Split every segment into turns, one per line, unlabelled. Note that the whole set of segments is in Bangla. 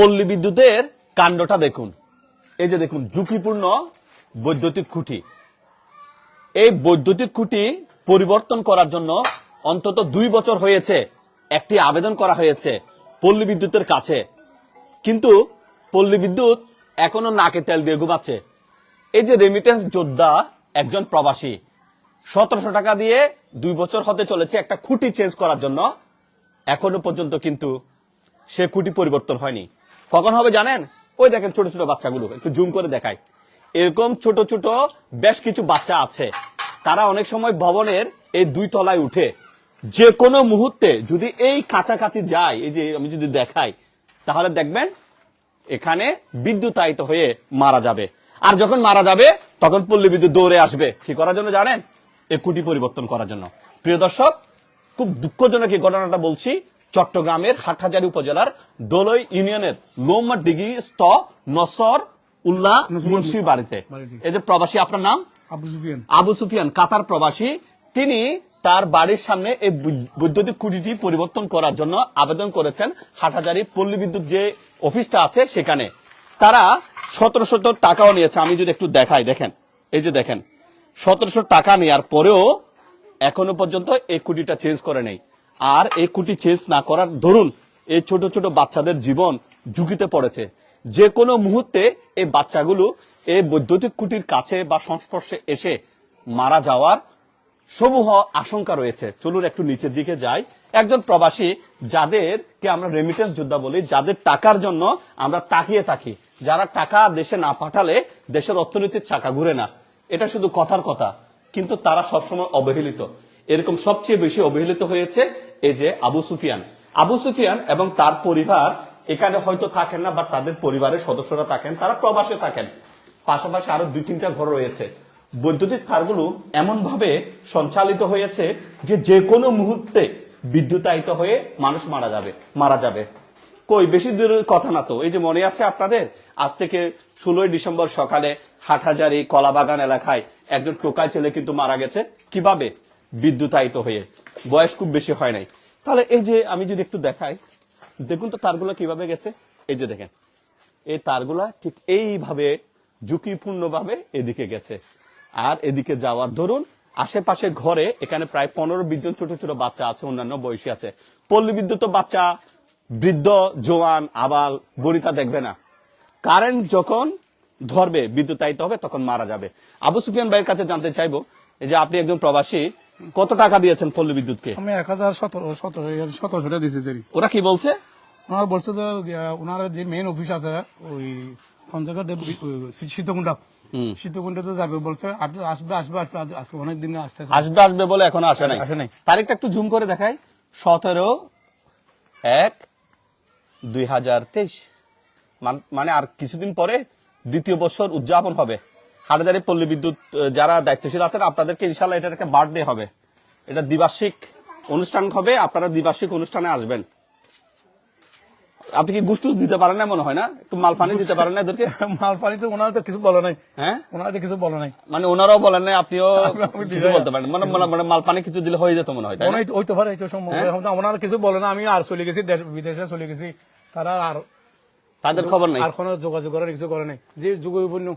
পল্লী বিদ্যুতের কাণ্ডটা দেখুন। এই যে দেখুন, ঝুঁকিপূর্ণ বৈদ্যুতিক খুঁটি। এই বৈদ্যুতিক খুঁটি পরিবর্তন করার জন্য অন্তত দুই বছর হয়েছে, একটি আবেদন করা হয়েছে পল্লী বিদ্যুতের কাছে। কিন্তু পল্লী বিদ্যুৎ এখনও নাকে তেল দিয়ে ঘুমাচ্ছে। এই যে রেমিটেন্স যোদ্ধা একজন প্রবাসী, সতেরোশো টাকা দিয়ে দুই বছর হতে চলেছে একটা খুঁটি চেঞ্জ করার জন্য। এখনও পর্যন্ত কিন্তু সে খুঁটি পরিবর্তন হয়নি। কখন হবে জানেন? ওই দেখেন ছোট ছোট বাচ্চাগুলো, একটু জুম করে দেখায় এরকম ছোট ছোট বেশ কিছু বাচ্চা আছে। তারা অনেক সময় ভবনের এই দুই তলায় উঠে। যে কোনো মুহূর্তে যদি এই কাছাকাছি যায়, এই যে আমি যদি দেখাই, তাহলে দেখবেন এখানে বিদ্যুতায়িত হয়ে মারা যাবে। আর যখন মারা যাবে, তখন পল্লী বিদ্যুৎ দৌড়ে আসবে। কি করার জন্য জানেন? এই কুটি পরিবর্তন করার জন্য। প্রিয় দর্শক, খুব দুঃখজনক এই ঘটনাটা বলছি। চট্টগ্রামের হাটহাজারী উপজেলার দোলই ইউনিয়নের লোমার ডিগি স্থ নসর উল্লাহ মুন্সির বাড়িতে।
বাড়িতে।
এই যে প্রবাসী আপনার নাম?
আবু সুফিয়ান।
আবু সুফিয়ান কাতার প্রবাসী। তিনি তার বাড়ির সামনে এই বৈদ্যুতিক খুঁটিটি পরিবর্তন করার জন্য আবেদন করেছেন হাটহাজারি পল্লী বিদ্যুৎ যে অফিসটা আছে সেখানে। তারা সতেরোশো টাকাও নিয়েছে। আমি যদি একটু দেখাই দেখেন। এই যে দেখেন সতেরোশো টাকা নেওয়ার পরেও এখনও পর্যন্ত এই খুঁটিটা চেঞ্জ করে নেই। আর এই খুঁটি চেঞ্জ না করার ধরুন এই ছোট ছোট বাচ্চাদের জীবন ঝুঁকিতে পড়েছে। যে কোনো মুহূর্তে এই বাচ্চাগুলো এই বৈদ্যুতিক কুটির কাছে বা সংস্পর্শে এসে মারা যাওয়ার সমূহ আশঙ্কা রয়েছে। চলুন একটু নিচের দিকে যাই। একজন প্রবাসী যাদেরকে আমরা রেমিটেন্স যোদ্ধা বলি, যাদের টাকার জন্য আমরা তাকিয়ে থাকি। যারা টাকা দেশে না পাঠালে দেশের অর্থনীতির চাকা ঘুরে না। এটা শুধু কথার কথা, কিন্তু তারা সবসময় অবহেলিত। এরকম সবচেয়ে বেশি অবহেলিত হয়েছে এই যে আবু সুফিয়ান। আবু সুফিয়ান এবং তার পরিবার এখানে হয়তো থাকেন না, বা তাদের পরিবারের সদস্যরা থাকেন, তারা প্রবাসে থাকেন। পাশাপাশি আরও দুই তিনটা ঘর রয়েছে। বৈদ্যুতিক তারগুলো এমন ভাবে সঞ্চালিত হয়েছে যে যে কোনো মুহূর্তে বিদ্যুতায়িত হয়ে মানুষ মারা যাবে মারা যাবে। কই, বেশি দূরের কথা না তো। এই যে মনে আছে আপনাদের? আজ থেকে ষোলোই ডিসেম্বর সকালে হাটহাজারি কলাবাগান এলাকায় একজন টোকাই ছেলে কিন্তু মারা গেছে। কীভাবে? বিদ্যুতায়িত হয়ে, বয়স খুব বেশি হয় নাই। তাহলে এই যে আমি যদি একটু দেখাই, দেখুন তো তারগুলো কীভাবে গেছে। এই যে দেখেন, এই তারগুলা ঠিক এইভাবে ঝুঁকিপূর্ণভাবে এদিকে গেছে। আর এদিকে যাওয়ার ধরুন, আশেপাশে ঘরে এখানে প্রায় পনেরো জন ছোট ছোট বাচ্চা আছে, অন্যান্য বয়সী আছে। পল্লী বিদ্যুৎ বাচ্চা, বৃদ্ধ, জোয়ান, আবাল, বনিতা দেখবে না। কারেন্ট যখন ধরবে, বিদ্যুতায়িত হবে, তখন মারা যাবে। আবু সুফিয়ান ভাইয়ের কাছে জানতে চাইব যে আপনি একজন প্রবাসী কত টাকা দিয়েছেন পল্লী বিদ্যুৎকে?
আমি এক হাজার সতেরো সতেরো সতেরোশো টাকা দিয়েছি স্যার
ওরা কি বলছে?
ওনার বলছে যে ওনার যে মেইন অফিস আছে ওই পঞ্চায়েত শীতকুণ্ডা শীতকুণ্ডাতে যাবে বলছে আসবে আসবে আসবে আজকে অনেক দিন আসতেছে।
আসবে আসবে বলে এখনও আসে নাই।
আসে নাই।
তারিখটা একটু জুম করে দেখাই। সতেরো এক দুই হাজার তেইশ। মানে আর কিছুদিন পরে দ্বিতীয় বছর উদযাপন হবে। হাটাজারি পল্লী বিদ্যুৎ যারা দায়িত্বশীল আছেন আপনাদেরকে ইনশাল্লাহ এটার একটা বার্থডে হবে। এটা দ্বিবার্ষিক অনুষ্ঠান হবে আপনারা দ্বিবার্ষিক অনুষ্ঠানে আসবেন। আপনি কি গুষ্টু দিতে পারেন না মনে হয় না? একটু মাল পানি দিতে পারেন না এদেরকে?
মাল পানি তো ওনারা তো কিছু বলে নাই।
হ্যাঁ?
ওনারা তো কিছু বলে নাই।
মানে ওনারাও বলেন না আপনিও কিছু
দিতে-
বলতে পারেন মানে মানে- মানে মাল পানি কিছু দিলে হয়ে যেত মনে হয় তাই
তো পারে এই তো সম্ভব এখন তো ওনারা কিছু বলে না আমি আর চলে গেছি দেশ বিদেশে চলে গেছি। তারা আর
তাদের খবর নাই?
আর কোনো যোগাযোগ করার কিছু করে নাই। যে যুগ বিপন্ন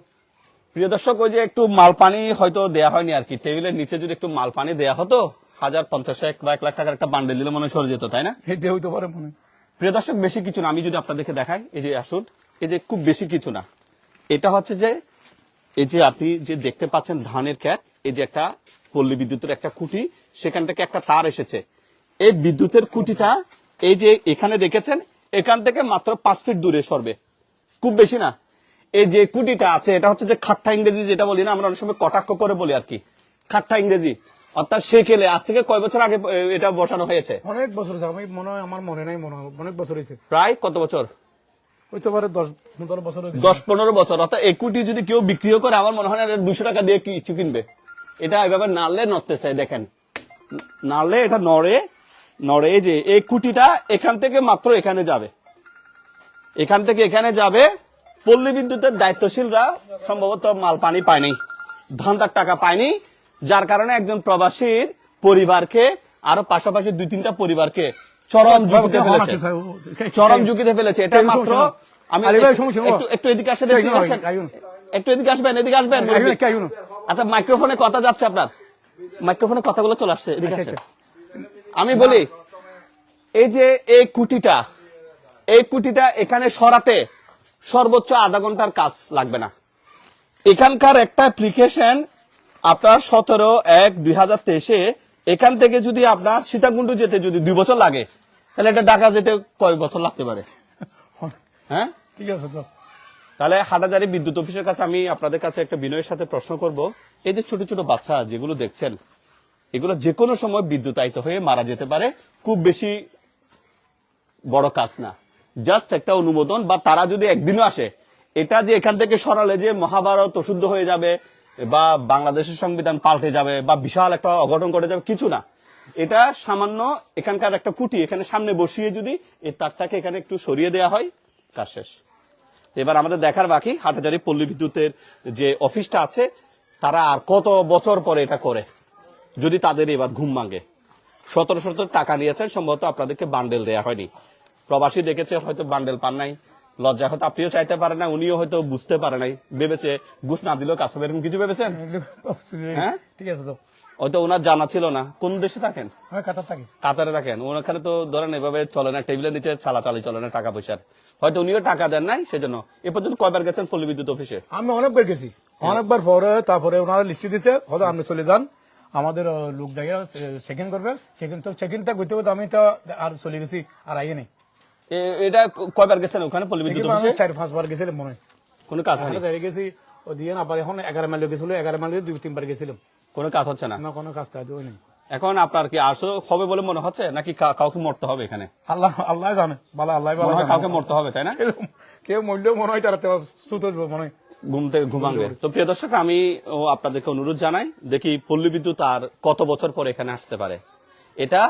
প্রিয় দর্শক ওই যে একটু মাল পানি হয়তো দেয়া হয়নি আর কি। টেবিলের নিচে যদি একটু মাল পানি দেয়া হতো হাজার পঞ্চাশ এক বা এক লাখ টাকার একটা বান্ডেল দিলে মনে সরে যেত তাই না?
যে হইতে পারে মনে।
প্রিয় দর্শক বেশি কিছু না আমি যদি আপনাদেরকে দেখাই এই যে আসুন এই যে খুব বেশি কিছু না। এটা হচ্ছে যে এই যে আপনি যে দেখতে পাচ্ছেন ধানের ক্ষেত এই যে একটা পল্লী বিদ্যুতের একটা খুঁটি সেখান থেকে একটা তার এসেছে। এই বিদ্যুতের খুঁটিটা এই যে এখানে দেখেছেন এখান থেকে মাত্র পাঁচ ফিট দূরে সরবে। খুব বেশি না। এই যে কুটিটা আছে এটা হচ্ছে যে খাট্টা ইংরেজি যেটা বলি না আমরা অনেক সময় কটাক্ষ করে বলি আর কি। খাট্টা ইংরেজি। অর্থাৎ সেকেলে আজ থেকে কয় বছর আগে এটা বসানো হয়েছে?
অনেক বছর আমি মনে হয় আমার মনে নাই মনে হয় অনেক বছর হয়েছে।
প্রায় কত বছর?
হইতে পারে দশ পনেরো বছর
দশ পনেরো বছর। অর্থাৎ এই কোটি যদি কেউ বিক্রিও করে আমার মনে হয় না দুশো টাকা দিয়ে কিছু কিনবে। এটা এভাবে নাড়লে নড়তে চাই দেখেন। নাড়লে এটা নড়ে নড়ে যে এই কুটিটা এখান থেকে মাত্র এখানে যাবে। এখান থেকে এখানে যাবে পল্লী বিদ্যুতের দায়িত্বশীলরা সম্ভবত মাল পানি পায়নি ধান্দার টাকা পায়নি যার কারণে একজন প্রবাসীর পরিবারকে আরও পাশাপাশি দুই তিনটা পরিবারকে চরম ঝুঁকিতে ফেলেছে চরম ঝুঁকিতে ফেলেছে এটা মাত্র আমি একটু- এদিকে আসেন
আইউন।
একটু এদিকে আসবেন এদিকে আসবেন। আচ্ছা মাইক্রোফোনে কথা যাচ্ছে আপনার মাইক্রোফোনে কথাগুলো চলে আসছে এদিকে
আচ্ছা, আচ্ছা।
আমি বলি এই যে এই কুটিটা এই কুটিটা এখানে সরাতে সর্বোচ্চ আধা ঘণ্টার কাজ লাগবে না। এখানকার একটা অ্যাপ্লিকেশন আপনার সতেরো এক দুই হাজার তেইশে এখান থেকে যদি আপনার সীতাকুণ্ডু যেতে যদি দুই বছর লাগে তাহলে এটা ঢাকা যেতে কয় বছর লাগতে পারে। হ্যাঁ?
ঠিক আছে তো।
তাহলে হাটাজারি বিদ্যুৎ অফিসের কাছে আমি আপনাদের কাছে একটা বিনয়ের সাথে প্রশ্ন করব। এই যে ছোট ছোট বাচ্চা যেগুলো দেখছেন এগুলো যে কোনো সময় বিদ্যুতায়িত হয়ে মারা যেতে পারে। খুব বেশি বড় কাজ না। জাস্ট একটা অনুমোদন বা তারা যদি একদিনও আসে, এটা যে এখান থেকে সরালে যে মহাভারত অশুদ্ধ হয়ে যাবে বা বাংলাদেশের সংবিধান পাল্টে যাবে বা বিশাল একটা অঘটন ঘটে যাবে, কিছু না। এটা সামান্য এখানকার একটা কুটি এখানে সামনে বসিয়ে যদি এই তারটাকে এখানে একটু সরিয়ে দেওয়া হয়, কাজ শেষ। এবার আমাদের দেখার বাকি হাটাজারি পল্লী বিদ্যুতের যে অফিসটা আছে, তারা আর কত বছর পরে এটা করে, যদি তাদের এবার ঘুম ভাঙে। সতেরো সতেরো টাকা নিয়েছেন, সম্ভবত আপনাদেরকে বান্ডেল দেয়া হয়নি। প্রবাসী দেখেছে হয়তো বান্ডেল পান নাই লজ্জা হয়তো আপনিও চাইতে পারেন না উনিও হয়তো বুঝতে পারে নাই ভেবেছে ঘুষ না দিলেও কাজ হবে এরকম কিছু ভেবেছেন? হ্যাঁ?
ঠিক আছে তো।
হয়তো ওনার জানা ছিল না। কোন দেশে থাকেন?
আমি কাতার থাকি।
কাতারে থাকেন। ওখানে তো ধরেন এভাবে চলে না টেবিলের নিচে চালাচালি চলে না টাকা পয়সার। হয়তো উনিও টাকা দেন নাই সেজন্য। এ পর্যন্ত কয়বার গেছেন পল্লী বিদ্যুৎ অফিসে?
আমি অনেকবার গেছি। অনেকবার পরে তারপরে ওনারা লিস্ট দিছে হয়তো আপনি চলে যান। আমাদের লোক দেখে চেকিং করবে। চেকিং তো চেকিংটা করতে করতে আমি তো আর চলে গেছি আর আইয়ে নেই।
এটা কয়বার গেছেন ওখানে? পল্লী বিদ্যুৎ অফিসে?
চার পাঁচবার গেছিলাম মনে
কোনো কাজ হয়নি?
গেছি ও দিয়ে আবার এখন এগারো মাইল গেছিল এগারো মাইল দুই তিনবার গেছিলাম।
কোনো কাজ হচ্ছে না?
আমার কোনো কাজ তাই হয় নাই
এখন আপনার কি আসো হবে বলে মনে হচ্ছে? নাকি কাউকে মরতে হবে এখানে?
আল্লাহ আল্লাহ জানে ভালো আল্লাহ ভালো।
কাউকে মরতে হবে তাই না?
কেউ মরলেও মনে হয় তারা সুতো মনে হয়।
ঘুম থেকে ঘুমাঙ্গে তো প্রিয় দর্শক আমি ও আপনাদেরকে অনুরোধ জানাই দেখি পল্লী বিদ্যুৎ আর কত বছর পর এখানে আসতে পারে। এটা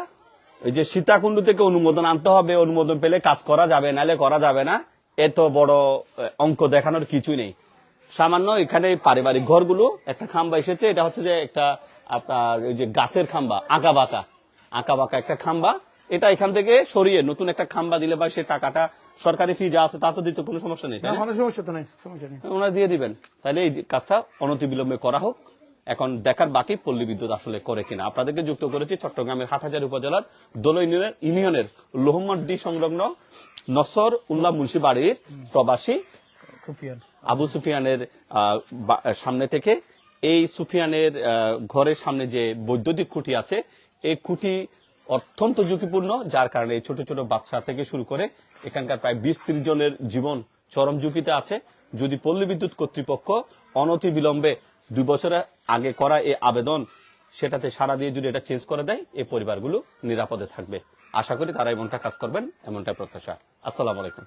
যে সীতাকুণ্ড থেকে অনুমোদন আনতে হবে অনুমোদন পেলে কাজ করা যাবে নাহলে করা যাবে না। এত বড় অঙ্ক দেখানোর কিছুই নেই। সামান্য এখানে পারিবারিক ঘরগুলো একটা খাম্বা এসেছে এটা হচ্ছে যে একটা আপনার ওই যে গাছের খাম্বা আঁকা বাঁকা। আঁকা বাঁকা একটা খাম্বা এটা এখান থেকে সরিয়ে নতুন একটা খাম্বা দিলে বা সে টাকাটা সরকারি ফি যা আছে তা তো দিতে কোনো সমস্যা নেই তাই না?
আমাদের সমস্যা তো নেই সমস্যা নেই।
ওনারা দিয়ে দিবেন। তাহলে এই কাজটা অনতি অনতিবিলম্বে করা হোক। এখন দেখার বাকি পল্লী বিদ্যুৎ আসলে করে কিনা। আপনাদেরকে যুক্ত করেছি চট্টগ্রামের হাটহাজার উপজেলার দোল ইউনিয়নের লোহমড্ডি সংলগ্ন নসর উল্লাহ মুন্সি বাড়ির প্রবাসী
সুফিয়ান।
আবু সুফিয়ানের সামনে থেকে এই সুফিয়ানের ঘরের সামনে যে বৈদ্যুতিক খুঁটি আছে এই খুঁটি অত্যন্ত ঝুঁকিপূর্ণ যার কারণে এই ছোট ছোট বাচ্চা থেকে শুরু করে এখানকার প্রায় বিশ ত্রিশ জনের জীবন চরম ঝুঁকিতে আছে। যদি পল্লী বিদ্যুৎ কর্তৃপক্ষ অনতি বিলম্বে দুই বছরের আগে করা এই আবেদন, সেটাতে সারা দিয়ে যদি এটা চেঞ্জ করে দেয়, এই পরিবারগুলো নিরাপদে থাকবে। আশা করি তারা এমনটা কাজ করবেন এমনটা প্রত্যাশা। আসসালামু আলাইকুম।